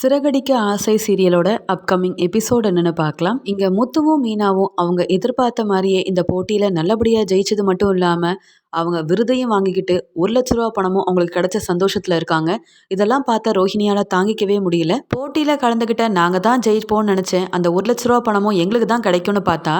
சிறகடிக்க ஆசை சீரியலோட upcoming episode என்னென்னு பார்க்கலாம். இங்கே முத்துவும் மீனாவும் அவங்க எதிர்பார்த்த மாதிரியே இந்த போட்டியில் நல்லபடியாக ஜெயிச்சது மட்டும் இல்லாமல் அவங்க விருதையும் வாங்கிக்கிட்டு ஒரு லட்ச ரூபா பணமும் அவங்களுக்கு கிடைச்ச சந்தோஷத்தில் இருக்காங்க. இதெல்லாம் பார்த்தா ரோஹிணியால் தாங்கிக்கவே முடியல. போட்டியில் கலந்துக்கிட்ட நாங்கள் தான் ஜெயிப்போம்னு நினச்சேன். அந்த ஒரு லட்ச ரூபா பணமும் எங்களுக்கு தான் கிடைக்கும்னு பார்த்தா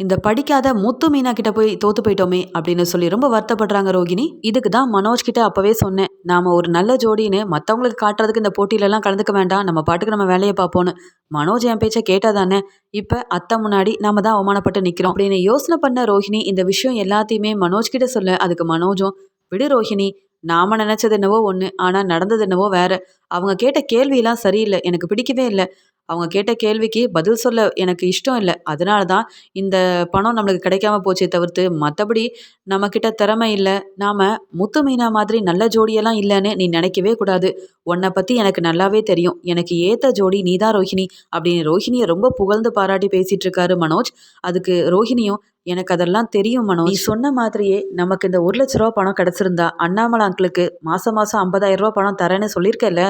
இந்த படிக்காத முத்து மீனா கிட்ட போய் தோத்து போயிட்டோமே அப்படின்னு சொல்லி ரொம்ப வருத்தப்படுறாங்க ரோகிணி. இதுக்கு தான் மனோஜ் கிட்ட அப்பவே சொன்னேன் நாம ஒரு நல்ல ஜோடின்னு மற்றவங்களுக்கு காட்டுறதுக்கு இந்த போட்டியிலலாம் கலந்துக்க வேண்டாம் நம்ம பாட்டுக்கு நம்ம வேலையை பார்ப்போன்னு மனோஜ் என் பேச்சை கேட்டாதானே? இப்போ அத்தை முன்னாடி நாம தான் அவமானப்பட்டு நிற்கிறோம் அப்படின்னு யோசனை பண்ண ரோஹிணி இந்த விஷயம் எல்லாத்தையுமே மனோஜ் கிட்ட சொல்ல அதுக்கு மனோஜும் விடு ரோஹிணி நாம நினைச்சது என்னவோ ஒன்று ஆனால் நடந்தது என்னவோ வேற. அவங்க கேட்ட கேள்வியெல்லாம் சரியில்லை எனக்கு பிடிக்கவே இல்லை. அவங்க கேட்ட கேள்விக்கு பதில் சொல்ல எனக்கு இஷ்டம் இல்லை. அதனால தான் இந்த பணம் நம்மளுக்கு கிடைக்காம போச்சே தவிர்த்து மற்றபடி நம்மக்கிட்ட திறமை இல்லை. நாம் முத்து மீனா மாதிரி நல்ல ஜோடியெல்லாம் இல்லைன்னு நீ நினைக்கவே கூடாது. உன்னை பற்றி எனக்கு நல்லாவே தெரியும். எனக்கு ஏற்ற ஜோடி நீ தான் ரோஹிணி அப்படின்னு ரோஹிணியை ரொம்ப புகழ்ந்து பாராட்டி பேசிகிட்டு இருக்காரு மனோஜ். அதுக்கு ரோஹிணியும் எனக்கு அதெல்லாம் தெரியும் மனோ நீ சொன்ன மாதிரியே நமக்கு இந்த ஒரு லட்ச ரூபா பணம் கிடச்சிருந்தா அண்ணாமலை அங்கிளுக்கு மாதம் மாதம் ஐம்பதாயிரம் ரூபா பணம் தரேன்னு சொல்லியிருக்கல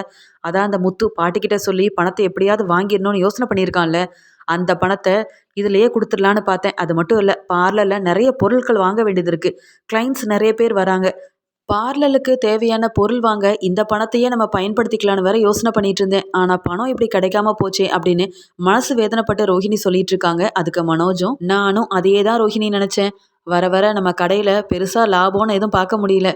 அதான் அந்த முத்து பாட்டிக்கிட்ட சொல்லி பணத்தை எப்படியாவது வாங்கிடணும்னு யோசனை பண்ணியிருக்கான்ல அந்த பணத்தை இதுலேயே கொடுத்துடலான்னு பார்த்தேன். அது மட்டும் இல்லை பார்லரில் நிறைய பொருட்கள் வாங்க வேண்டியது இருக்குது கிளைண்ட்ஸ் நிறைய பேர் வராங்க. பார்லருக்கு தேவையான பொருள் வாங்க இந்த பணத்தையே நம்ம பயன்படுத்திக்கலான்னு வேற யோசனை பண்ணிட்டு இருந்தேன். ஆனால் பணம் இப்படி கிடைக்காம போச்சே அப்படின்னு மனசு வேதனைப்பட்ட ரோஹிணி சொல்லிட்டு இருக்காங்க. அதுக்கு மனோஜும் நானும் அதையே தான் ரோஹிணி நினச்சேன். வர வர நம்ம கடையில் பெருசாக லாபம்னு எதுவும் பார்க்க முடியல.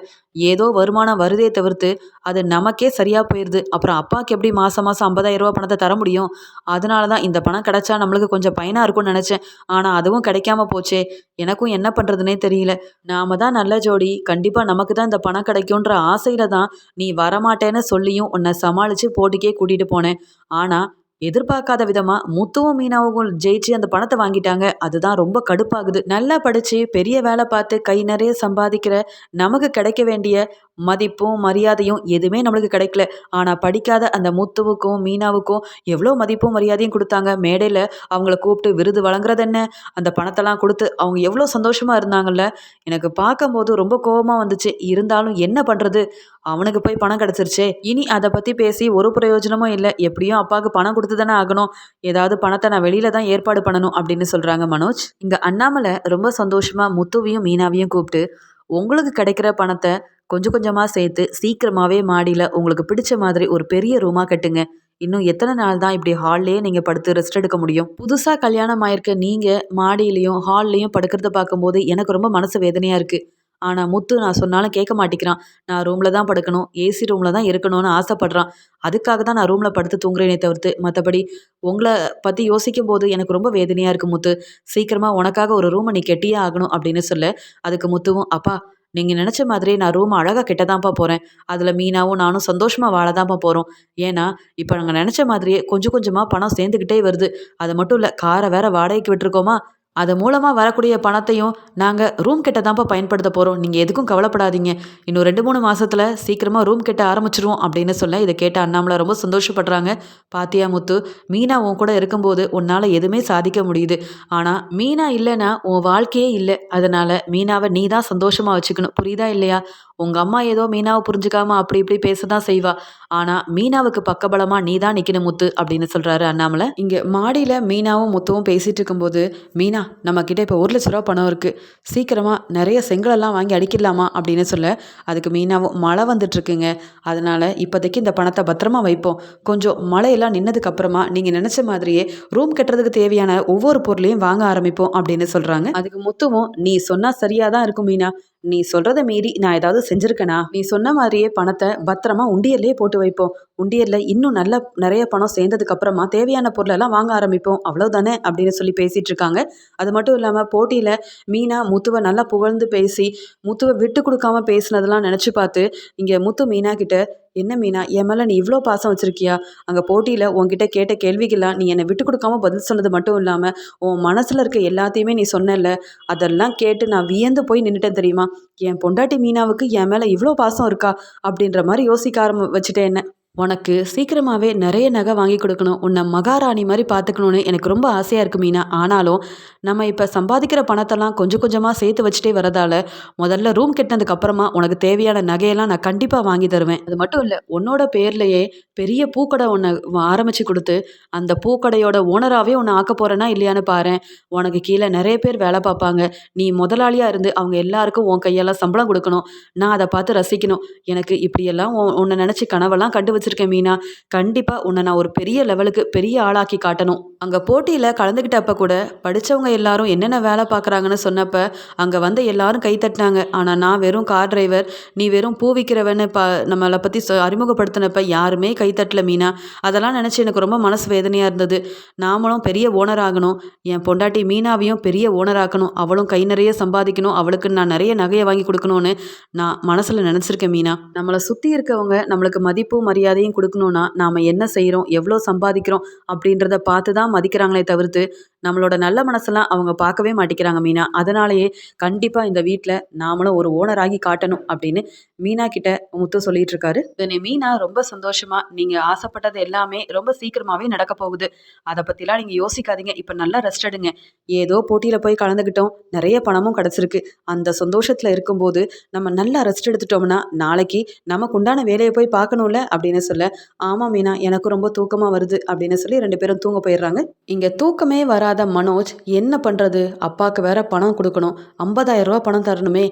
ஏதோ வருமானம் வருதே தவிர்த்து அது நமக்கே சரியாக போயிடுது அப்புறம் அப்பாவுக்கு எப்படி மாதம் மாதம் ஐம்பதாயிரம் ரூபா பணத்தை தர முடியும்? அதனால தான் இந்த பணம் கிடைச்சா நம்மளுக்கு கொஞ்சம் பயனாக இருக்கும்னு நினச்சேன். ஆனால் அதுவும் கிடைக்காம போச்சே. எனக்கும் என்ன பண்ணுறதுனே தெரியல. நாம தான் நல்ல ஜோடி. கண்டிப்பாக நமக்கு தான் இந்த பணம் கிடைக்குன்ற ஆசையில் தான் நீ வரமாட்டேன்னு சொல்லியும் உன்னை சமாளித்து போட்டிக்கே கூட்டிகிட்டு போனேன். ஆனால் எதிர்பார்க்காத விதமா முத்துவும் மீனாவும் ஜெயிச்சு அந்த பணத்தை வாங்கிட்டாங்க. அதுதான் ரொம்ப கடுப்பாகுது. நல்லா படிச்சு பெரிய வேலை பார்த்து கை நிறைய சம்பாதிக்கிற நமக்கு கிடைக்க வேண்டிய மதிப்பும் மரியாதையும் எதுவுமே நம்மளுக்கு கிடைக்கல. ஆனால் படிக்காத அந்த முத்துவுக்கும் மீனாவுக்கும் எவ்வளோ மதிப்பும் மரியாதையும் கொடுத்தாங்க. மேடையில் அவங்கள கூப்பிட்டு விருது வழங்குறது என்ன? அந்த பணத்தெல்லாம் கொடுத்து அவங்க எவ்வளோ சந்தோஷமாக இருந்தாங்கல்ல? எனக்கு பார்க்கும்போது ரொம்ப கோபமாக வந்துச்சு. இருந்தாலும் என்ன பண்ணுறது அவனுக்கு போய் பணம் கிடச்சிருச்சே. இனி அதை பற்றி பேசி ஒரு பிரயோஜனமும் இல்லை. எப்படியும் அப்பாவுக்கு பணம் கொடுத்து தானே ஆகணும். ஏதாவது பணத்தை நான் வெளியில தான் ஏற்பாடு பண்ணணும் அப்படின்னு சொல்கிறாங்க மனோஜ். இங்கே அண்ணாமலை ரொம்ப சந்தோஷமாக முத்துவையும் மீனாவையும் கூப்பிட்டு உங்களுக்கு கிடைக்கிற பணத்தை கொஞ்சம் கொஞ்சமாக சேர்த்து சீக்கிரமாகவே மாடியில் உங்களுக்கு பிடிச்ச மாதிரி ஒரு பெரிய ரூமாக கட்டுங்க. இன்னும் எத்தனை நாள் தான் இப்படி ஹால்லேயே நீங்கள் படுத்து ரெஸ்ட் எடுக்க முடியும்? புதுசாக கல்யாணம் ஆயிருக்க நீங்கள் மாடியிலையும் ஹால்லையும் படுக்கிறத பார்க்கும்போது எனக்கு ரொம்ப மனசு வேதனையாக இருக்குது ஆனால் முத்து நான் சொன்னாலும் கேட்க மாட்டேங்கிறான். நான் ரூமில் தான் படுக்கணும் ஏசி ரூமில் தான் இருக்கணும்னு ஆசைப்பட்றான். அதுக்காக தான் நான் ரூமில் படுத்து தூங்குறேனே தவிர்த்து மற்றபடி உங்களை பற்றி யோசிக்கும் போது எனக்கு ரொம்ப வேதனையாக இருக்குது முத்து. சீக்கிரமாக உனக்காக ஒரு ரூமை நீ கெட்டியே ஆகணும் அப்படின்னு சொல்ல. அதுக்கு முத்துவும் அப்பா நீங்கள் நினச்ச மாதிரி நான் ரூம் அழகாக கெட்டதான்ப்பா போகிறேன் அதில் மீனாவும் நானும் சந்தோஷமாக வாழ தான்ப்பா போகிறோம் ஏன்னா இப்போ நாங்கள் நினச்ச மாதிரியே கொஞ்சம் கொஞ்சமாக பணம் சேர்ந்துக்கிட்டே வருது. அது மட்டும் இல்லை காரை வேற வாடகைக்கு விட்டுருக்கோமா? அது மூலமாக வரக்கூடிய பணத்தையும் நாங்கள் ரூம் கிட்ட தான்ப்பா பயன்படுத்த போகிறோம் நீங்கள் எதுக்கும் கவலைப்படாதீங்க. இன்னும் ரெண்டு மூணு மாதத்தில் சீக்கிரமாக ரூம் கெட்ட ஆரம்பிச்சிருவோம் அப்படின்னு சொல்ல இதை கேட்ட அண்ணாமலை ரொம்ப சந்தோஷப்படுறாங்க. பாத்தியா முத்து மீனா உன் கூட இருக்கும்போது உன்னால் எதுவுமே சாதிக்க முடியுது. ஆனால் மீனா இல்லைன்னா உன் வாழ்க்கையே இல்லை. அதனால் மீனாவை நீ தான் சந்தோஷமாக வச்சுக்கணும். புரியுதா இல்லையா? உங்கள் அம்மா ஏதோ மீனாவை புரிஞ்சுக்காம அப்படி இப்படி பேச தான் செய்வா. ஆனால் மீனாவுக்கு பக்கபலமாக நீ தான் நிற்கணும் முத்து அப்படின்னு சொல்கிறாரு அண்ணாமலை. இங்கே மாடியில் மீனாவும் முத்துவும் பேசிகிட்டு இருக்கும்போது மீனா நம்மக்கிட்ட இப்போ ஒரு லட்ச ரூபா பணம் இருக்குது சீக்கிரமாக நிறைய செங்கலெல்லாம் வாங்கி அடிக்கலாமா அப்படின்னு சொல்ல அதுக்கு மீனாவும் மழை வந்துட்டுருக்குங்க. அதனால் இப்போதைக்கு இந்த பணத்தை பத்திரமா வைப்போம். கொஞ்சம் மழையெல்லாம் நின்னதுக்கு அப்புறமா நீங்கள் நினச்ச மாதிரியே ரூம் கட்டுறதுக்கு தேவையான ஒவ்வொரு பொருளையும் வாங்க ஆரம்பிப்போம் அப்படின்னு சொல்கிறாங்க அதுக்கு முத்துவும் நீ சொன்னால் சரியாக தான் இருக்கும் மீனா. நீ சொல்கிறத மீறி நான் ஏதாவது செஞ்சுருக்கேனா? நீ சொன்ன மாதிரியே பணத்தை பத்திரமா உண்டியல்லே போட்டு வைப்போம். உண்டியரில் இன்னும் நல்ல நிறைய பணம் சேர்ந்ததுக்கு அப்புறமா தேவையான பொருளெல்லாம் வாங்க ஆரம்பிப்போம். அவ்வளோதானே அப்படின்னு சொல்லி பேசிகிட்டு இருக்காங்க. அது மட்டும் இல்லாமல் போட்டியில் மீனா முத்துவை நல்லா புகழ்ந்து பேசி முத்துவை விட்டு கொடுக்காம பேசினதெல்லாம் நினச்சி பார்த்து இங்கே முத்து மீனா கிட்ட என்ன மீனா என் மேலே நீ இவ்வளோ பாசம் வச்சுருக்கியா? அங்கே போட்டியில் உன்கிட்ட கேட்ட கேள்விக்கெல்லாம் நீ என்னை விட்டு கொடுக்காம பதில் சொன்னது மட்டும் இல்லாமல் உன் மனசில் இருக்க எல்லாத்தையுமே நீ சொன்னல அதெல்லாம் கேட்டு நான் வியந்து போய் நின்றுட்டேன் தெரியுமா? என் பொண்டாட்டி மீனாவுக்கு என் மேலே இவ்வளோ பாசம் இருக்கா? அப்படின்ற மாதிரி யோசிக்க ஆரம்பி வச்சுட்டேன் என்ன. உனக்கு சீக்கிரமாகவே நிறைய நகை வாங்கி கொடுக்கணும். உன்னை மகாராணி மாதிரி பார்த்துக்கணுன்னு எனக்கு ரொம்ப ஆசையாக இருக்குது மீனா. ஆனாலும் நம்ம இப்போ சம்பாதிக்கிற பணத்தெல்லாம் கொஞ்சம் கொஞ்சமாக சேர்த்து வச்சுட்டே வரதால முதல்ல ரூம் கட்டினதுக்கப்புறமா உனக்கு தேவையான நகையெல்லாம் நான் கண்டிப்பாக வாங்கி தருவேன். அது மட்டும் இல்லை உன்னோட பேர்லையே பெரிய பூக்கடை ஒன்று ஆரம்பித்து கொடுத்து அந்த பூக்கடையோட ஓனராகவே உன்னை ஆக்க போகிறேன்னா இல்லையான்னு பாரு உனக்கு கீழே நிறைய பேர் வேலை பார்ப்பாங்க. நீ முதலாளியாக இருந்து அவங்க எல்லாருக்கும் உன் கையெல்லாம் சம்பளம் கொடுக்கணும். நான் அதை பார்த்து ரசிக்கணும். எனக்கு இப்படியெல்லாம் உன்னை நினச்சி கனவெல்லாம் கண்டு வச்சு வச்சிருக்கேன் மீனா. கண்டிப்பாக உன்னை நான் ஒரு பெரிய லெவலுக்கு பெரிய ஆளாக்கி காட்டணும். அங்கே போட்டியில் கலந்துக்கிட்டப்ப கூட படித்தவங்க எல்லாரும் என்னென்ன வேலை பார்க்குறாங்கன்னு சொன்னப்ப அங்கே வந்த எல்லாரும் கை தட்டினாங்க. ஆனால் நான் வெறும் கார் டிரைவர் நீ வெறும் பூ விற்கிறவன்னு ப நம்மளை பற்றி சொ அறிமுகப்படுத்தினப்ப யாருமே கை தட்டல மீனா. அதெல்லாம் நினச்சி எனக்கு ரொம்ப மனசு வேதனையாக இருந்தது. நாமளும் பெரிய ஓனர் ஆகணும். என் பொண்டாட்டி மீனாவையும் பெரிய ஓனர் ஆக்கணும். அவளும் கை நிறைய சம்பாதிக்கணும். அவளுக்கு நான் நிறைய நகையை வாங்கி கொடுக்கணும்னு நான் மனசில் நினச்சிருக்கேன் மீனா. நம்மளை சுற்றி இருக்கவங்க நம்மளுக்கு மதிப்பும் மரியாதையும் கொடுக்கணும்னா நாம் என்ன செய்கிறோம் எவ்வளோ சம்பாதிக்கிறோம் அப்படின்றத பார்த்து தான் மதிக்கிறாங்களே தவிர்த்து நம்மளோட நல்ல மனசெல்லாம் அவங்க பார்க்கவே மாட்டேங்கிறாங்க மீனா. அதனாலேயே கண்டிப்பாக இந்த வீட்டில் நாமளும் ஒரு ஓனராகி காட்டணும் அப்படின்னு மீனா கிட்ட முத்து சொல்லிட்டு இருக்காரு. இதனை மீனா ரொம்ப சந்தோஷமா நீங்கள் ஆசைப்பட்டது எல்லாமே ரொம்ப சீக்கிரமாகவே நடக்க போகுது. அதை பற்றிலாம் நீங்கள் யோசிக்காதீங்க. இப்போ நல்லா ரெஸ்ட் எடுங்க. ஏதோ போட்டியில் போய் கலந்துக்கிட்டோம் நிறைய பணமும் கிடச்சிருக்கு. அந்த சந்தோஷத்தில் இருக்கும்போது நம்ம நல்லா ரெஸ்ட் எடுத்துட்டோம்னா நாளைக்கு நமக்கு உண்டான வேலையை போய் பார்க்கணும்ல அப்படின்னு சொல்ல ஆமாம் மீனா எனக்கு ரொம்ப தூக்கமாக வருது அப்படின்னு சொல்லி ரெண்டு பேரும் தூங்க போயிடுறாங்க. இங்கே தூக்கமே வராத மனோஜ் என்ன பண்ணுறது அப்பாவுக்கு வேற பணம் கொடுக்கணும். 50000 ரூபா பணம் தரணுமே.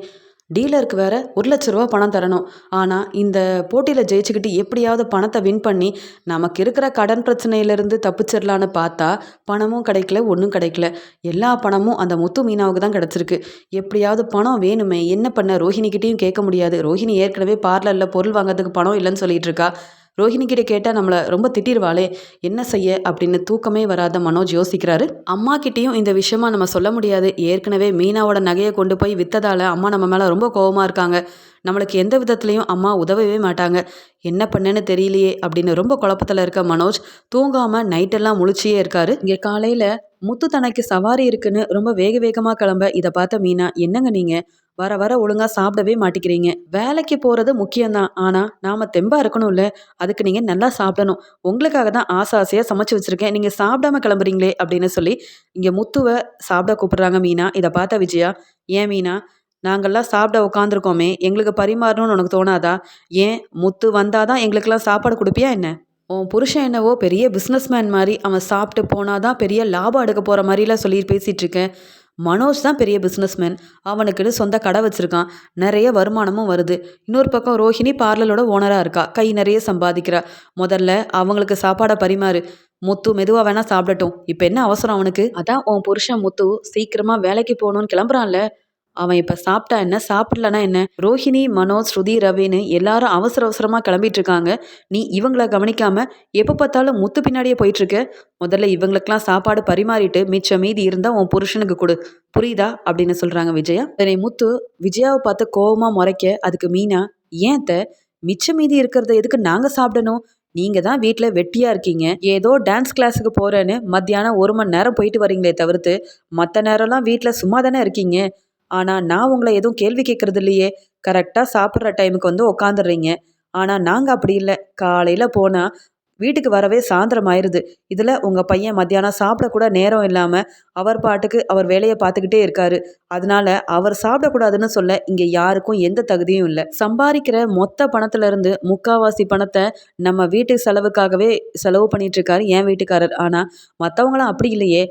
டீலருக்கு வேற ஒரு லட்ச ரூபா பணம் தரணும். ஆனால் இந்த போட்டியில் ஜெயிச்சுக்கிட்டு எப்படியாவது பணத்தை வின் பண்ணி நமக்கு இருக்கிற கடன் பிரச்சனையிலேருந்து தப்பிச்சிடலான்னு பார்த்தா பணமும் கிடைக்கல ஒன்றும் கிடைக்கல. எல்லா பணமும் அந்த முத்து மீனாவுக்கு தான் கிடச்சிருக்கு. எப்படியாவது பணம் வேணுமே என்ன பண்ண ரோஹிணிக்கிட்டேயும் கேட்க முடியாது. ரோஹிணி ஏற்கனவே பார்லரில் பொருள் வாங்கிறதுக்கு பணம் இல்லைன்னு சொல்லிட்டு இருக்கா. ரோஹிணி கேட்டால் நம்மளை ரொம்ப திட்டிருவாளே என்ன செய்ய? அப்படின்னு தூக்கமே வராத மனோஜ் யோசிக்கிறாரு. அம்மா கிட்டேயும் இந்த விஷயமா நம்ம சொல்ல முடியாது. ஏற்கனவே மீனாவோட நகையை கொண்டு போய் விற்றதால அம்மா நம்ம மேலே ரொம்ப கோவமாக இருக்காங்க. நம்மளுக்கு எந்த விதத்துலையும் அம்மா உதவவே மாட்டாங்க. என்ன பண்ணேன்னு தெரியலையே அப்படின்னு ரொம்ப குழப்பத்தில் இருக்க மனோஜ் தூங்காமல் நைட்டெல்லாம் முழிச்சியே இருக்காரு. இங்கே காலையில் முத்து தனக்கு சவாரி இருக்குன்னு ரொம்ப வேக வேகமாக கிளம்ப இதை பார்த்த மீனா என்னங்க நீங்கள் வர வர ஒழுங்காக சாப்பிடவே மாட்டேங்கிறீங்க வேலைக்கு போகிறது முக்கியம்தான். ஆனால் நாம் தெம்பாக இருக்கணும்ல. அதுக்கு நீங்கள் நல்லா சாப்பிடணும். உங்களுக்காக தான் ஆசை ஆசையாக சமைச்சு வச்சுருக்கேன். நீங்கள் சாப்பிடாம கிளம்புறீங்களே அப்படின்னு சொல்லி இங்கே முத்துவை சாப்பிட கூப்பிடுறாங்க மீனா. இதை பார்த்த விஜயா ஏன் மீனா நாங்கள்லாம் சாப்பிட உட்காந்துருக்கோமே எங்களுக்கு பரிமாறணும்னு உனக்கு தோணாதா? ஏன் முத்து வந்தாதான் எங்களுக்கெல்லாம் சாப்பாடு கொடுப்பியா என்ன? உன் புருஷன் என்னவோ பெரிய பிஸ்னஸ்மேன் மாதிரி. அவன் சாப்பிட்டு போனாதான் பெரிய லாபம் எடுக்க போகிற மாதிரிலாம் சொல்லி பேசிகிட்ருக்கேன் மனோஜ் தான் பெரிய பிஸ்னஸ்மேன் அவனுக்குன்னு சொந்த கடை வச்சுருக்கான். நிறைய வருமானமும் வருது. இன்னொரு பக்கம் ரோஹிணி பார்லரோட ஓனராக இருக்கா. கை நிறைய சம்பாதிக்கிறா. முதல்ல அவங்களுக்கு சாப்பாடை பரிமாறு. முத்து மெதுவாக வேணா சாப்பிடட்டும். இப்போ என்ன அவசரம் அவனுக்கு? அதான் உன் புருஷன் முத்து சீக்கிரமாக வேலைக்கு போகணும்னு கிளம்புறான்ல. அவன் இப்போ சாப்பிட்டா என்ன? சாப்பிடலனா என்ன? ரோஹிணி மனோஜ் ஸ்ருதி ரவின்னு எல்லாரும் அவசர அவசரமாக கிளம்பிட்டு இருக்காங்க. நீ இவங்களை கவனிக்காம எப்போ பார்த்தாலும் முத்து பின்னாடியே போயிட்டு இருக்க முதல்ல இவங்களுக்கெல்லாம் சாப்பாடு பரிமாறிட்டு மிச்சம் மீதி இருந்தால் உன் புருஷனுக்கு கொடு. புரியுதா? அப்படின்னு சொல்கிறாங்க விஜயா. அதனை முத்து விஜயாவை பார்த்து கோவமாக முறைக்க அதுக்கு மீனா ஏன் அத்தை? மிச்சம் மீதி இருக்கிறத எதுக்கு நாங்கள் சாப்பிடணும்? நீங்க தான் வீட்டில் வெட்டியா இருக்கீங்க. ஏதோ டான்ஸ் கிளாஸுக்கு போறேன்னு மத்தியானம் ஒரு மணி நேரம் போயிட்டு வரீங்களே தவிர்த்து மற்ற நேரம்லாம் வீட்டில் சும்மா தானே இருக்கீங்க. ஆனால் நான் உங்களை எதுவும் கேள்வி கேட்கறது இல்லையே. கரெக்டாக சாப்பிட்ற டைமுக்கு வந்து உக்காந்துடுறீங்க ஆனால் நாங்கள் அப்படி இல்லை. காலையில் போனால் வீட்டுக்கு வரவே சாயந்தரம் ஆயிடுது இதில் உங்கள் பையன் மத்தியானம் சாப்பிடக்கூட நேரம் இல்லாமல் அவர் பாட்டுக்கு அவர் வேலையை பார்த்துக்கிட்டே இருக்காரு. அதனால அவர் சாப்பிடக்கூடாதுன்னு சொல்ல இங்கே யாருக்கும் எந்த தகுதியும் இல்லை. சம்பாதிக்கிற மொத்த பணத்துலேருந்து முக்காவாசி பணத்தை நம்ம வீட்டு செலவுக்காகவே செலவு பண்ணிட்டு இருக்காரு என் வீட்டுக்காரர். ஆனால் மற்றவங்களாம் அப்படி இல்லையே.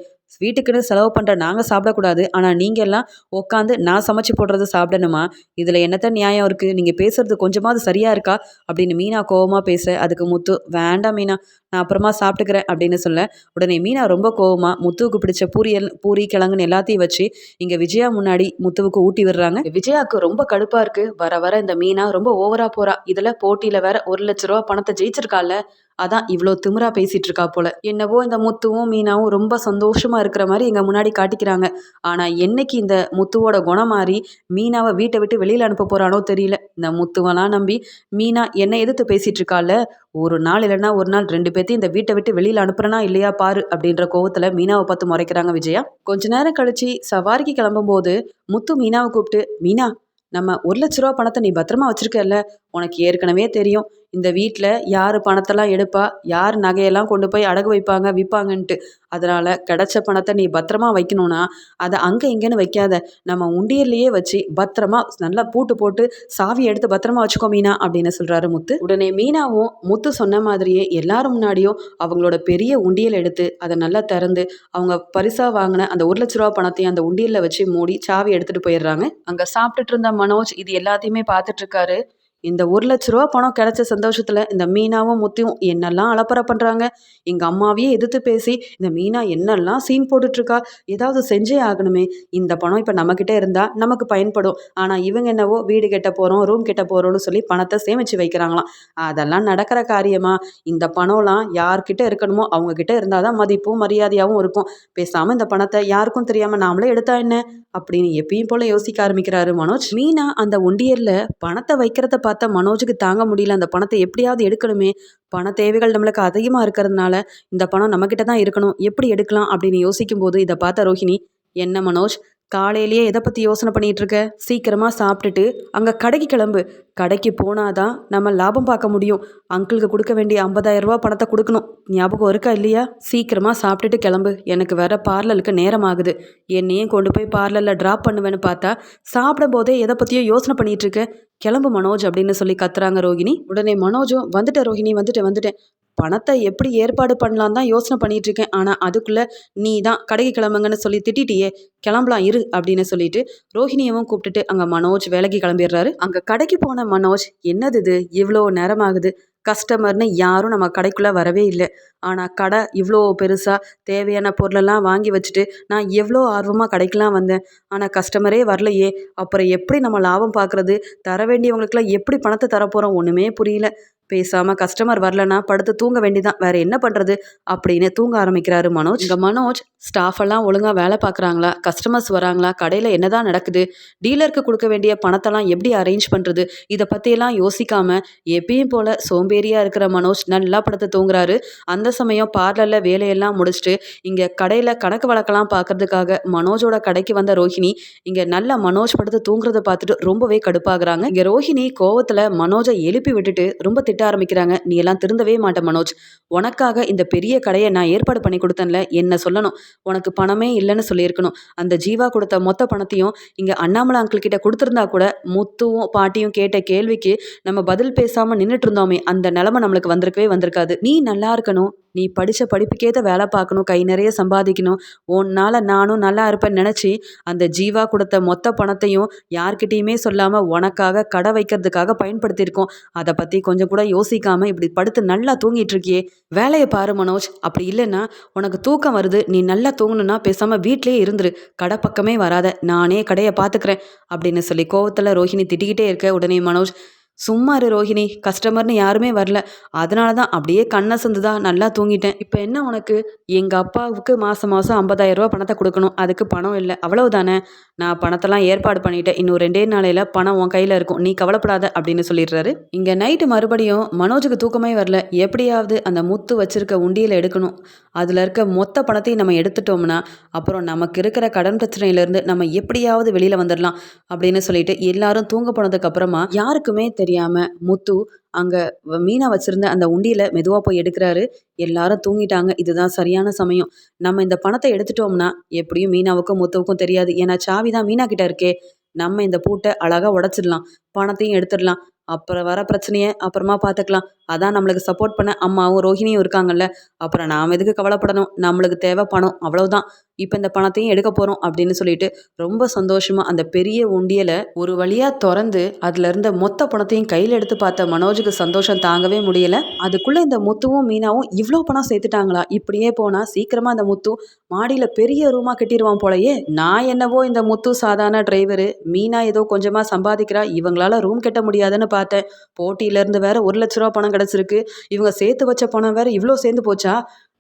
வீட்டுக்குன்னு செலவு பண்ணுற நாங்கள் சாப்பிடக்கூடாது. ஆனால் நீங்கள் எல்லாம் உட்காந்து நான் சமைச்சு போடுறது சாப்பிடணுமா? இதில் என்னத்த நியாயம் இருக்குது நீங்கள் பேசுறது கொஞ்சமாவது சரியாக இருக்கா? அப்படின்னு மீனா கோவமாக பேச. அதுக்கு முத்து வேண்டாம் மீனா நான் அப்புறமா சாப்பிட்டுக்கிறேன் அப்படின்னு சொல்ல. உடனே மீனா ரொம்ப கோவமாக முத்துவுக்கு பிடிச்ச பூரியல் பூரி கிழங்குன்னு எல்லாத்தையும் வச்சு இங்கே விஜயா முன்னாடி முத்துவுக்கு ஊட்டி விடுறாங்க. விஜயாவுக்கு ரொம்ப கடுப்பாக இருக்குது வர வர இந்த மீனா ரொம்ப ஓவராக போகிறா இதில் போட்டியில் வேற ஒரு லட்ச ரூபா பணத்தை ஜெயிச்சிருக்கால அதான் இவ்வளோ திமிரா பேசிட்டு இருக்கா போல. என்னவோ இந்த முத்துவும் மீனாவும் ரொம்ப சந்தோஷமா இருக்கிற மாதிரி எங்க முன்னாடி காட்டிக்கிறாங்க. ஆனா என்னைக்கு இந்த முத்துவோட குணம் மாறி மீனாவை வீட்டை விட்டு வெளியில அனுப்ப போறானோ தெரியல. இந்த முத்துவெல்லாம் நம்பி மீனா என்னை எதிர்த்து பேசிட்டு இருக்கால ஒரு நாள் இல்லைன்னா ஒரு நாள் ரெண்டு பேர்த்தையும் இந்த வீட்டை விட்டு வெளியில அனுப்புறனா இல்லையா பாரு அப்படின்ற கோவத்துல மீனாவை பார்த்து முறைக்கிறாங்க விஜயா. கொஞ்ச நேரம் கழிச்சு சவாரிக்கு கிளம்பும்போது முத்து மீனாவை கூப்பிட்டு மீனா நம்ம ஒரு லட்ச ரூபா பணத்தை நீ பத்திரமா வச்சிருக்கல உனக்கு ஏற்கனவே தெரியும். இந்த வீட்டில் யார் பணத்தெல்லாம் எடுப்பா? யார் நகையெல்லாம் கொண்டு போய் அடகு வைப்பாங்க விற்பாங்கன்ட்டு அதனால் கிடைச்ச பணத்தை நீ பத்திரமா வைக்கணும்னா அதை அங்கே இங்கேன்னு வைக்காத. நம்ம உண்டியல்லையே வச்சு பத்திரமா நல்லா பூட்டு போட்டு சாவி எடுத்து பத்திரமா வச்சுக்கோ மீனா அப்படின்னு சொல்கிறாரு முத்து. உடனே மீனாவும் முத்து சொன்ன மாதிரியே எல்லாரும் முன்னாடியும் அவங்களோட பெரிய உண்டியல் எடுத்து அதை நல்லா திறந்து அவங்க பரிசாக வாங்கின அந்த ஒரு லட்ச ரூபா பணத்தையும் அந்த உண்டியலில் வச்சு மூடி சாவி எடுத்துகிட்டு போயிடுறாங்க. அங்கே சாப்பிட்டுட்டு இருந்த மனோஜ் இது எல்லாத்தையுமே பார்த்துட்ருக்காரு இந்த ஒரு லட்ச ரூபா பணம் கிடைச்ச சந்தோஷத்தில் இந்த மீனாவும் முத்தியும் என்னெல்லாம் அலப்பற பண்ணுறாங்க எங்கள் அம்மாவையே எதிர்த்து பேசி இந்த மீனா என்னெல்லாம் சீன் போட்டுட்ருக்கா? ஏதாவது செஞ்சே ஆகணுமே. இந்த பணம் இப்போ நம்மக்கிட்ட இருந்தால் நமக்கு பயன்படும். ஆனால் இவங்க என்னவோ வீடு கெட்ட போகிறோம் ரூம் கெட்ட போகிறோம்னு சொல்லி பணத்தை சேமித்து வைக்கிறாங்களாம். அதெல்லாம் நடக்கிற காரியமா? இந்த பணம்லாம் யார்கிட்ட இருக்கணுமோ அவங்கக்கிட்ட இருந்தால் தான் மதிப்பும் மரியாதையாகவும் இருக்கும். பேசாமல் இந்த பணத்தை யாருக்கும் தெரியாமல் நாமளே எடுத்தா என்ன? அப்படின்னு எப்பயும் போல யோசிக்க ஆரம்பிக்கிறாரு மனோஜ். மீனா அந்த உண்டியலில் பணத்தை வைக்கிறத பார்த்தா மனோஜுக்கு தாங்க முடியல. அந்த பணத்தை எப்படியாவது எடுக்கணுமே. பண தேவைகள் நம்மளுக்கு அதிகமாக இருக்கிறதுனால இந்த பணம் நம்மக்கிட்ட தான் இருக்கணும். எப்படி எடுக்கலாம் அப்படின்னு யோசிக்கும் போது இதை பார்த்த ரோஹிணி என்ன மனோஜ்? காலையிலேயே எதை பற்றி யோசனை பண்ணிகிட்டு இருக்க சீக்கிரமாக சாப்பிட்டுட்டு அங்கே கடைக்கு கிளம்பு. கடைக்கு போனாதான் நம்ம லாபம் பார்க்க முடியும். அங்கிளுக்கு கொடுக்க வேண்டிய ஐம்பதாயிரம் ரூபா பணத்தை கொடுக்கணும். ஞாபகம் இருக்கா இல்லையா? சீக்கிரமாக சாப்பிட்டுட்டு கிளம்பு. எனக்கு வேற பார்லருக்கு நேரம் ஆகுது என்னையும் கொண்டு போய் பார்லரில் ட்ராப் பண்ணுவேன்னு பார்த்தா சாப்பிடும் போதே எதை பற்றியோ யோசனை பண்ணிகிட்டு இருக்க கிளம்பு மனோஜ் அப்படின்னு சொல்லி கத்துறாங்க ரோகிணி. உடனே மனோஜும் வந்துட்டேன் ரோஹிணி வந்துட்டேன் வந்துட்டேன். பணத்தை எப்படி ஏற்பாடு பண்ணலாம் தான் யோசனை பண்ணிட்டு இருக்கேன் ஆனால் அதுக்குள்ளே நீ தான் கடைக்கு கிளம்புங்கன்னு சொல்லி திட்டிட்டியே கிளம்பலாம் இரு அப்படின்னு சொல்லிட்டு ரோஹிணியவும் கூப்பிட்டுட்டு அங்கே மனோஜ் வேலைக்கு கிளம்பிடுறாரு. அங்கே கடைக்கு போன மனோஜ் என்னது இது? இவ்வளோ நேரம் ஆகுது கஸ்டமர்னு யாரும் நம்ம கடைக்குள்ளே வரவே இல்லை. ஆனால் கடை இவ்வளோ பெருசாக தேவையான பொருளெல்லாம் வாங்கி வச்சுட்டு நான் எவ்வளோ ஆர்வமாக கடைக்கெலாம் வந்தேன். ஆனால் கஸ்டமரே வரலையே. அப்புறம் எப்படி நம்ம லாபம் பார்க்குறது? தர வேண்டியவங்களுக்குலாம் எப்படி பணத்தை தரப்போகிறோம் ஒன்றுமே புரியல. பேசாமல் கஸ்டமர் வரலன்னா படுத்து தூங்க வேண்டிதான். வேற என்ன பண்ணுறது அப்படின்னு தூங்க ஆரம்பிக்கிறாரு மனோஜ். இங்கே மனோஜ் ஸ்டாஃப் எல்லாம் ஒழுங்காக வேலை பார்க்குறாங்களா? கஸ்டமர்ஸ் வராங்களா? கடையில் என்னதான் நடக்குது? டீலருக்கு கொடுக்க வேண்டிய பணத்தெல்லாம் எப்படி அரேஞ்ச் பண்ணுறது இதை பற்றியெல்லாம் யோசிக்காம எப்பயும் போல் சோம்பேறியாக இருக்கிற மனோஜ் நல்லா படுத்து தூங்குறாரு. அந்த சமயம் பார்லரில் வேலையெல்லாம் முடிச்சுட்டு இங்கே கடையில் கணக்கு வழக்கெல்லாம் பார்க்கறதுக்காக மனோஜோட கடைக்கு வந்த ரோஹிணி இங்கே நல்ல மனோஜ் படுத்து தூங்குறத பார்த்துட்டு ரொம்பவே கடுப்பாகிறாங்க. இங்கே ரோஹிணி கோவத்தில் மனோஜை எழுப்பி விட்டுட்டு ரொம்ப திட்ட ஆரம்பிக்கிறாங்க. நீ எல்லாம் திருந்தவே மாட்ட மனோஜ். உனக்காக இந்த பெரிய கடையை நான் ஏற்பாடு பண்ணி கொடுத்தேன்ல. என்ன சொல்லணும்? உனக்கு பணமே இல்லைன்னு சொல்லியிருக்கணும். அந்த ஜீவா கொடுத்த மொத்த பணத்தையும் இங்கே அண்ணாமலை அங்கிள் கிட்ட கொடுத்துருந்தா கூட முத்துவும் பாட்டியும் கேட்ட கேள்விக்கு நம்ம பதில் பேசாமல் நின்றுட்டு இருந்தோமே. அந்த நிலமை நம்மளுக்கு வந்திருக்கவே வந்திருக்காது. நீ நல்லா இருக்கணும். நீ படித்த படிப்புக்கேற்ற வேலை பார்க்கணும் கை நிறைய சம்பாதிக்கணும். உன்னால் நானும் நல்லா இருப்பேன்னு நினச்சி அந்த ஜீவா கொடுத்த மொத்த பணத்தையும் யார்கிட்டேயுமே சொல்லாமல் உனக்காக கடை வைக்கிறதுக்காக பயன்படுத்தியிருக்கோம். அதை பற்றி கொஞ்சம் கூட யோசிக்காமல் இப்படி படுத்து நல்லா தூங்கிட்டு இருக்கியே வேலையை பாரு மனோஜ் அப்படி இல்லைன்னா உனக்கு தூக்கம் வருது. நீ நல்லா தூங்கணுன்னா பேசாமல் வீட்லேயே இருந்துரு. கடை பக்கமே வராத. நானே கடையை பார்த்துக்கிறேன். அப்படின்னு சொல்லி கோவத்தில் ரோஹிணி திட்டிக்கிட்டே இருக்க உடனே மனோஜ் சும்மா இரு ரோஹிணி கஸ்டமர்னு யாருமே வரல. அதனால தான் அப்படியே கண்ணை சந்துதா நல்லா தூங்கிட்டேன். இப்போ என்ன உனக்கு? எங்கள் அப்பாவுக்கு மாதம் மாதம் ஐம்பதாயிரம் ரூபா பணத்தை கொடுக்கணும். அதுக்கு பணம் இல்லை. அவ்வளவுதானே? நான் பணத்தெல்லாம் ஏற்பாடு பண்ணிட்டேன். இன்னும் ரெண்டே நாளையில் பணம் உன் கையில் இருக்கும். நீ கவலைப்படாத அப்படின்னு சொல்லிடுறாரு. இங்கே நைட்டு மறுபடியும் மனோஜுக்கு தூக்கமே வரல. எப்படியாவது அந்த முத்து வச்சிருக்க உண்டியில் எடுக்கணும். அதில் இருக்க மொத்த பணத்தையும் நம்ம எடுத்துட்டோம்னா அப்புறம் நமக்கு இருக்கிற கடன் பிரச்சனையிலேருந்து நம்ம எப்படியாவது வெளியில் வந்துடலாம் அப்படின்னு சொல்லிட்டு எல்லாரும் தூங்க போனதுக்கப்புறமா யாருக்குமே யாருக்குமே தெரியாமல் முத்து அங்கே மீனை வச்சுருந்த அந்த உண்டியில் மெதுவாக போய் எடுக்கிறாரு. எல்லாரும் தூங்கிட்டாங்க. இதுதான் சரியான சமயம். நம்ம இந்த பணத்தை எடுத்துட்டோம்னா எப்படியும் மீனாவுக்கும் முத்துவுக்கும் தெரியாது. ஏன்னா சாவி தான் மீனா கிட்ட இருக்கே. நம்ம இந்த பூட்டை அழகாக உடச்சிடலாம். பணத்தையும் எடுத்துடலாம். அப்புறம் வர பிரச்சனையை அப்புறமா பார்த்துக்கலாம். அதான் நம்மளுக்கு சப்போர்ட் பண்ண அம்மாவும் ரோஹிணியும் இருக்காங்கல்ல. அப்புறம் நாம் எதுக்கு கவலைப்படணும்? நம்மளுக்கு தேவை பணம் அவ்வளவுதான். இப்போ இந்த பணத்தையும் எடுக்க போகிறோம் அப்படின்னு சொல்லிட்டு ரொம்ப சந்தோஷமாக அந்த பெரிய உண்டியலை ஒரு வழியாக திறந்து அதில் இருந்த மொத்த பணத்தையும் கையில் எடுத்து பார்த்த மனோஜுக்கு சந்தோஷம் தாங்கவே முடியலை. அதுக்குள்ளே இந்த முத்துவும் மீனாவும் இவ்வளோ பணம் சேர்த்துட்டாங்களா? இப்படியே போனால் சீக்கிரமாக அந்த முத்து மாடியில் பெரிய ரூமாக கட்டிடுவான் போலயே. நான் என்னவோ இந்த முத்து சாதாரண டிரைவரு மீனா ஏதோ கொஞ்சமாக சம்பாதிக்கிறா. இவங்களால ரூம் கட்ட முடியாதுன்னு பார்த்தேன். போட்டியிலேருந்து வேற ஒரு லட்ச ரூபா பணம் கிடச்சிருக்கு. இவங்க சேர்த்து வச்ச பணம் வேற இவ்வளோ சேர்ந்து போச்சா?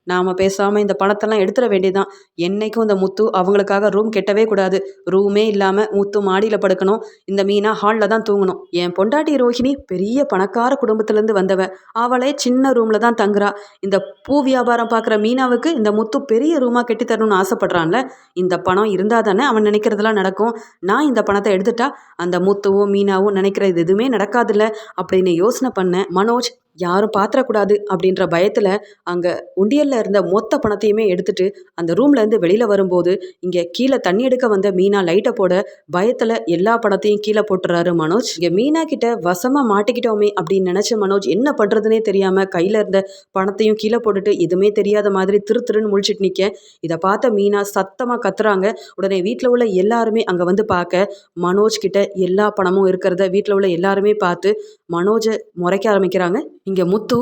நாம் பேசாமல் இந்த பணத்தெல்லாம் எடுத்துட வேண்டியதான் என்னைக்கும் இந்த முத்து அவங்களுக்காக ரூம் கெட்டவே கூடாது. ரூமே இல்லாமல் முத்து மாடியில் படுக்கணும். இந்த மீனா ஹாலில் தான் தூங்கணும். என் பொண்டாட்டி ரோஹிணி பெரிய பணக்கார குடும்பத்துலேருந்து வந்தவ. அவளே சின்ன ரூமில் தான் தங்குறா. இந்த பூ வியாபாரம் பார்க்குற மீனாவுக்கு இந்த முத்து பெரிய ரூமாக கட்டி தரணும்னு இந்த பணம் இருந்தால் தானே அவன் நினைக்கிறதெல்லாம் நடக்கும். நான் இந்த பணத்தை எடுத்துட்டா அந்த முத்துவும் மீனாவும் நினைக்கிறது எதுவுமே நடக்காதுல்ல. அப்படின்னு யோசனை பண்ணேன் மனோஜ் யாரும் பாத்திரக்கூடாது அப்படின்ற பயத்தில் அங்கே உண்டியலில் இருந்த மொத்த பணத்தையுமே எடுத்துட்டு அந்த ரூம்லேருந்து வெளியில் வரும்போது இங்கே கீழே தண்ணி எடுக்க வந்த மீனா லைட்டை போட பயத்தில் எல்லா பணத்தையும் கீழே போட்டுறாரு மனோஜ். இங்கே மீனா கிட்ட வசமாக மாட்டிக்கிட்டோமே அப்படின்னு நினச்ச மனோஜ் என்ன பண்ணுறதுனே தெரியாமல் கையில் இருந்த பணத்தையும் கீழே போட்டுட்டு எதுவுமே தெரியாத மாதிரி திரு திருன்னு முழிச்சிட்டு நிற்க இதை பார்த்த மீனா சத்தமாக கத்துறாங்க. உடனே வீட்டில் உள்ள எல்லாருமே அங்கே வந்து பார்க்க மனோஜ் கிட்ட எல்லா பணமும் இருக்கிறத வீட்டில் உள்ள எல்லாருமே பார்த்து மனோஜை முறைக்க ஆரம்பிக்கிறாங்க. இங்கே முத்து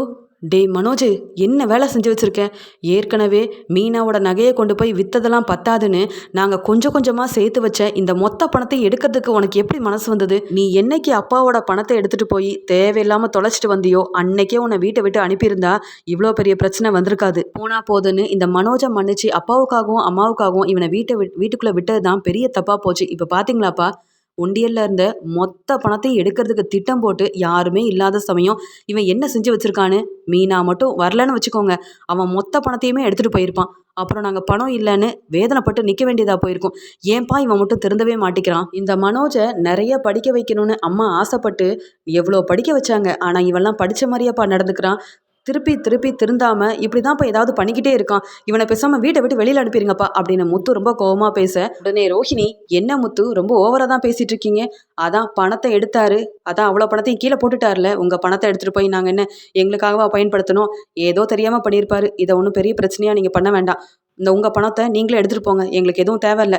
டேய் மனோஜ் என்ன வேலை செஞ்சு வச்சுருக்கேன் ஏற்கனவே மீனாவோட நகையை கொண்டு போய் விற்றதெல்லாம் பத்தாதுன்னு நாங்கள் கொஞ்சம் கொஞ்சமாக சேர்த்து வச்ச இந்த மொத்த பணத்தை எடுக்கிறதுக்கு உனக்கு எப்படி மனசு வந்தது? நீ என்னைக்கு அப்பாவோட பணத்தை எடுத்துகிட்டு போய் தேவையில்லாமல் தொலைச்சிட்டு வந்தியோ அன்னைக்கே உன்னை வீட்டை விட்டு அனுப்பியிருந்தா இவ்வளோ பெரிய பிரச்சனை வந்திருக்காது. போனா போதுன்னு இந்த மனோஜை மன்னிச்சு அப்பாவுக்காகவும் அம்மாவுக்காகவும் இவனை வீட்டை வீட்டுக்குள்ளே விட்டது தான் பெரிய தப்பாக போச்சு. இப்போ பார்த்தீங்களாப்பா உண்டியல்ல இருந்த மொத்த பணத்தையும் எடுக்கிறதுக்கு திட்டம் போட்டு யாருமே இல்லாத சமயம் இவன் என்ன செஞ்சு வச்சிருக்கான்னு? மீனா மட்டும் வரலன்னு வச்சுக்கோங்க. அவன் மொத்த பணத்தையுமே எடுத்துகிட்டு போயிருப்பான். அப்புறம் நாங்கள் பணம் இல்லைன்னு வேதனைப்பட்டு நிற்க வேண்டியதாக போயிருக்கும். ஏன்பா இவன் மட்டும் திருந்தவே மாட்டிக்கிறான்? இந்த மனோஜை நிறைய படிக்க வைக்கணும்னு அம்மா ஆசைப்பட்டு எவ்வளோ படிக்க வச்சாங்க. ஆனால் இவெல்லாம் படித்த மாதிரியேப்பா நடந்துக்கிறான். திருப்பி திருப்பி திருந்தாம இப்படி தான்ப்பா ஏதாவது பண்ணிக்கிட்டே இருக்கான். இவனை பேசாம வீட்டை விட்டு வெளியில் அனுப்பிடுங்கப்பா அப்படின்னு முத்து ரொம்ப கோவமா பேச உடனே ரோஹிணி என்ன முத்து ரொம்ப ஓவரா தான் பேசிட்டு இருக்கீங்க? அதான் பணத்தை எடுத்தாரு. அதான் அவ்வளோ பணத்தையும் கீழே போட்டுட்டார்ல உங்க பணத்தை எடுத்துட்டு போய் நாங்கள் என்ன எங்களுக்காகவா பயன்படுத்தணும்? ஏதோ தெரியாம பண்ணியிருப்பாரு. இதை ஒன்றும் பெரிய பிரச்சனையா நீங்க பண்ண வேண்டாம். இந்த உங்கள் பணத்தை நீங்களே எடுத்துகிட்டு போங்க. எங்களுக்கு எதுவும் தேவையில்ல.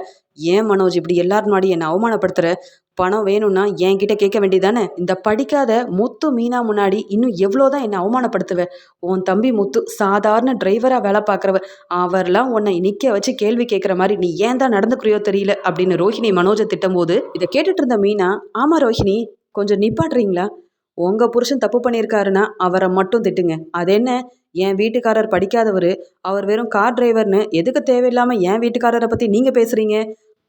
ஏன் மனோஜ் இப்படி எல்லாரும் முன்னாடி என்னை அவமானப்படுத்துகிற பணம் வேணும்னா என்கிட்ட கேட்க வேண்டியதானே இந்த படிக்காத முத்து மீனா முன்னாடி இன்னும் எவ்வளோ தான் என்னை அவமானப்படுத்துவேன் உன் தம்பி முத்து சாதாரண டிரைவராக வேலை பார்க்குறவர் அவர்லாம் உன்னை நிற்க வச்சு கேள்வி கேட்குற மாதிரி நீ ஏன் தான் நடந்துக்கிறியோ தெரியல அப்படின்னு ரோஹிணி மனோஜை திட்டும்போது இதை கேட்டுட்டு இருந்த மீனா ஆமாம் ரோஹிணி கொஞ்சம் நிப்பாட்டுறீங்களா? உங்கள் புருஷன் தப்பு பண்ணியிருக்காருன்னா அவரை மட்டும் திட்டுங்க. அது என்ன என் வீட்டுக்காரர் படிக்காதவர் அவர் வெறும் கார் டிரைவர்னு எதுக்கு தேவையில்லாமல் என் வீட்டுக்காரரை பற்றி நீங்கள் பேசுகிறீங்க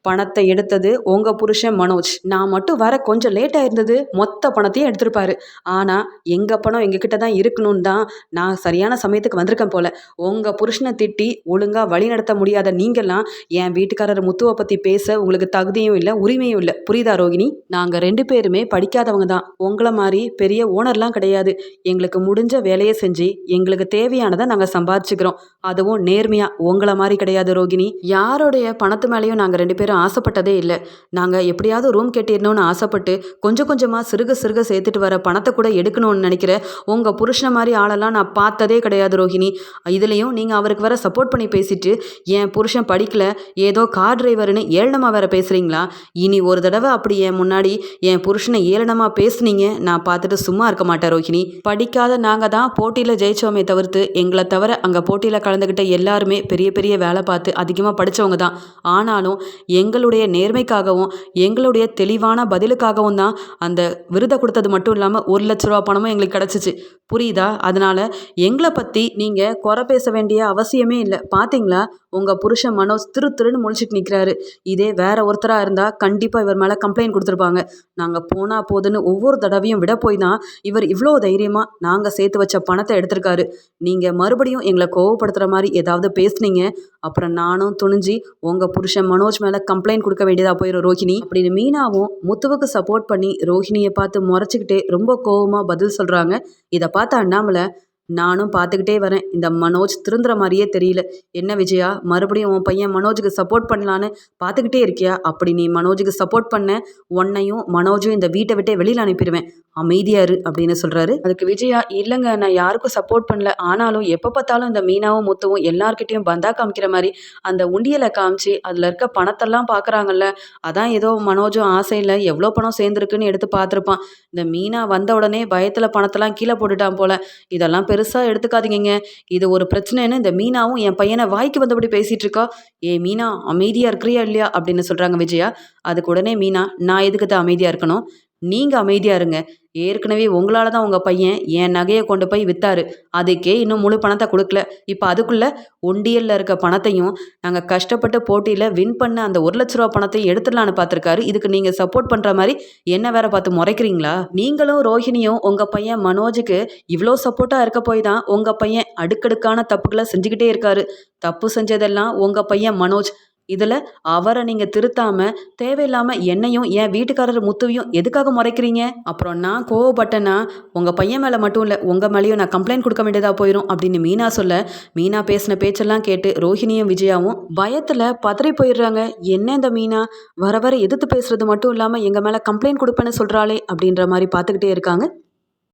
பணத்தை எடுத்தது உங்கள் புருஷன் மனோஜ். நான் மட்டும் வர கொஞ்சம் லேட்டாக இருந்தது மொத்த பணத்தையும் எடுத்திருப்பாரு. ஆனால் எங்கள் பணம் எங்ககிட்ட தான் இருக்கணும்னு தான் நான் சரியான சமயத்துக்கு வந்திருக்கேன் போல். உங்கள் புருஷனை திட்டி ஒழுங்காக வழி நடத்த முடியாத நீங்கள்லாம் என் வீட்டுக்காரர் முத்துவை பற்றி பேச உங்களுக்கு தகுதியும் இல்லை உரிமையும் இல்லை. புரியுதா ரோகிணி? நாங்கள் ரெண்டு பேருமே படிக்காதவங்க தான். உங்களை மாதிரி பெரிய ஓனர்லாம் கிடையாது. எங்களுக்கு முடிஞ்ச வேலையை செஞ்சு எங்களுக்கு தேவையானதை நாங்கள் சம்பாதிச்சுக்கிறோம். அதுவும் நேர்மையாக உங்களை மாதிரி கிடையாது ரோகிணி. யாருடைய பணத்து மேலேயும் நாங்கள் ரெண்டு பேரும் ஆசைப்பட்டதே இல்லை. நாங்கள் எப்படியாவது ரூம் கட்டிடணும்னு ஆசைப்பட்டு கொஞ்சம் கொஞ்சமாக சிறுக சிறுக சேர்த்துட்டு வர பணத்தை கூட எடுக்கணும்னு நினைக்கிற உங்கள் புருஷனை மாதிரி ஆளெல்லாம் நான் பார்த்ததே கிடையாது ரோஹிணி. இதுலேயும் நீங்கள் அவருக்கு வர சப்போர்ட் பண்ணி பேசிட்டு என் புருஷன் படிக்கல ஏதோ கார் டிரைவர்னு ஏளனமாக வேற பேசுகிறீங்களா இனி ஒரு தடவை அப்படி என் முன்னாடி என் புருஷனை ஏளனமாக பேசுனீங்க நான் பார்த்துட்டு சும்மா இருக்க மாட்டேன் ரோஹிணி. படிக்காத நாங்கள் தான் போட்டியில் ஜெயிச்சோமே தவிர்த்து எங்களை தவிர அங்கே போட்டியில் கலந்துக்கிட்ட எல்லாருமே பெரிய பெரிய வேலை பார்த்து அதிகமாக படித்தவங்க தான். ஆனாலும் எங்களுடைய நேர்மைக்காகவும் எங்களுடைய தெளிவான பதிலுக்காகவும் தான் அந்த விருதை கொடுத்தது மட்டும் இல்லாமல் ஒரு லட்ச ரூபா பணமும் எங்களுக்கு கிடச்சிச்சு. புரியுதா? அதனால் எங்களை பற்றி நீங்கள் குறை பேச வேண்டிய அவசியமே இல்லை. பார்த்தீங்களா உங்கள் புருஷன் மனோஜ் திரு திருன்னு முழிச்சிட்டு நிற்கிறாரு இதே வேற ஒருத்தராக இருந்தால் கண்டிப்பாக இவர் மேலே கம்ப்ளைண்ட் கொடுத்துருப்பாங்க. நாங்கள் போனால் போதுன்னு ஒவ்வொரு தடவையும் விட போய் தான் இவர் இவ்வளோ தைரியமாக நாங்கள் சேர்த்து வச்ச பணத்தை எடுத்திருக்காரு. நீங்கள் மறுபடியும் எங்களை கோவப்படுத்துகிற மாதிரி ஏதாவது பேசுனீங்க. அப்புறம் நானும் துணிஞ்சு உங்கள் புருஷன் மனோஜ் மேலே கம்ப்ளைண்ட் கொடுக்க வேண்டியதாக போயிடும் ரோஹிணி. அப்படின்னு மீனாவும் முத்துவுக்கு சப்போர்ட் பண்ணி ரோஹிணியை பார்த்து முறைச்சிக்கிட்டே ரொம்ப கோவமாக பதில் சொல்கிறாங்க இதை பார்த்த அண்ணாமலை நானும் பார்த்துக்கிட்டே வரேன். இந்த மனோஜ் திருந்துற மாதிரியே தெரியல. என்ன விஜயா மறுபடியும் உன் பையன் மனோஜுக்கு சப்போர்ட் பண்ணலான்னு பார்த்துக்கிட்டே இருக்கியா? அப்படி நீ மனோஜுக்கு சப்போர்ட் பண்ண உன்னையும் மனோஜும் இந்த வீட்டை விட்டே வெளியில் அனுப்பிடுவேன். அமைதியா இரு அப்படின்னு சொல்கிறாரு அதுக்கு விஜயா இல்லைங்க நான் யாருக்கும் சப்போர்ட் பண்ணல. ஆனாலும் எப்போ பார்த்தாலும் இந்த மீனாவும் முத்துவும் எல்லார்கிட்டையும் பந்தா காமிக்கிற மாதிரி அந்த உண்டியலை காமிச்சு அதில் இருக்க பணத்தெல்லாம் பார்க்குறாங்கல்ல அதான் ஏதோ மனோஜும் ஆசையில் எவ்வளோ பணம் சேர்ந்துருக்குன்னு எடுத்து பார்த்துருப்பான். இந்த மீனா வந்த உடனே பயத்தில் பணத்தெல்லாம் கீழே போட்டுட்டான் போல. இதெல்லாம் பெருசாக எடுத்துக்காதீங்க இது ஒரு பிரச்சனைன்னு இந்த மீனாவும் என் பையனை வாய்க்கு வந்தபடி பேசிகிட்டு இருக்கா ஏ மீனா அமைதியாக இருக்கிறியா இல்லையா? அப்படின்னு சொல்கிறாங்க விஜயா. அதுக்கு உடனே மீனா நான் எதுக்கு தான் அமைதியாக இருக்கணும்? நீங்கள் அமைதியாக இருங்க. ஏற்கனவே உங்களால் தான் உங்கள் பையன் என் நகையை கொண்டு போய் விற்றாரு அதுக்கே இன்னும் முழு பணத்தை கொடுக்கல. இப்போ அதுக்குள்ளே ஒண்டியலில் இருக்க பணத்தையும் நாங்கள் கஷ்டப்பட்டு போட்டியில் வின் பண்ண அந்த ஒரு லட்ச ரூபா பணத்தையும் எடுத்துடலான்னு பார்த்துருக்காரு இதுக்கு நீங்கள் சப்போர்ட் பண்ணுற மாதிரி என்ன வேற பார்த்து முறைக்கிறீங்களா? நீங்களும் ரோஹிணியும் உங்கள் பையன் மனோஜுக்கு இவ்வளோ சப்போர்ட்டாக இருக்க போய் தான் உங்கள் பையன் அடுக்கடுக்கான தப்புகளை செஞ்சுக்கிட்டே இருக்காரு. தப்பு செஞ்சதெல்லாம் உங்கள் பையன் மனோஜ் இதில் அவரை நீங்கள் திருத்தாமல் தேவையில்லாமல் என்னையும் என் வீட்டுக்காரர் முத்துவையும் எதுக்காக முறைக்கிறீங்க? அப்புறம் நான் கோவப்பட்டேன்னா உங்கள் பையன் மேலே மட்டும் இல்லை உங்கள் மேலேயும் நான் கம்ப்ளைண்ட் கொடுக்க வேண்டியதாக போயிடும் அப்படின்னு மீனா சொல்ல மீனா பேசின பேச்செல்லாம் கேட்டு ரோஹிணியும் விஜயாவும் பயத்தில் பதறி போயிடுறாங்க. என்ன இந்த மீனா? வர வர எதிர்த்து பேசுறது மட்டும் இல்லாமல் எங்கள் மேலே கம்ப்ளைண்ட் கொடுப்பேன்னு சொல்கிறாளே அப்படின்ற மாதிரி பார்த்துக்கிட்டே இருக்காங்க.